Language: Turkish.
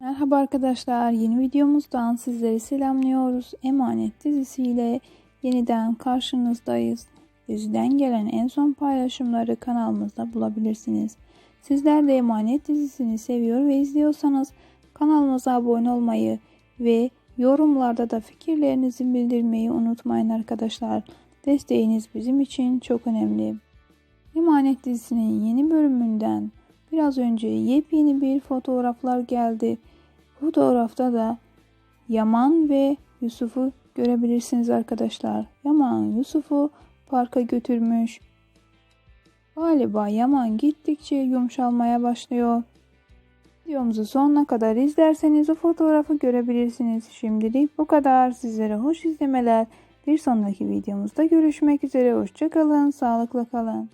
Merhaba arkadaşlar, yeni videomuzdan sizleri selamlıyoruz. Emanet dizisiyle yeniden karşınızdayız. Diziden gelen en son paylaşımları kanalımızda bulabilirsiniz. Sizler de Emanet dizisini seviyor ve izliyorsanız kanalımıza abone olmayı ve yorumlarda da fikirlerinizi bildirmeyi unutmayın arkadaşlar. Desteğiniz bizim için çok önemli. Emanet dizisinin yeni bölümünden biraz önce yepyeni bir fotoğraflar geldi. Fotoğrafta da Yaman ve Yusuf'u görebilirsiniz arkadaşlar. Yaman Yusuf'u parka götürmüş. Galiba Yaman gittikçe yumuşalmaya başlıyor. Videomuzu sonuna kadar izlerseniz o fotoğrafı görebilirsiniz. Şimdilik bu kadar. Sizlere hoş izlemeler. Bir sonraki videomuzda görüşmek üzere. Hoşçakalın. Sağlıkla kalın.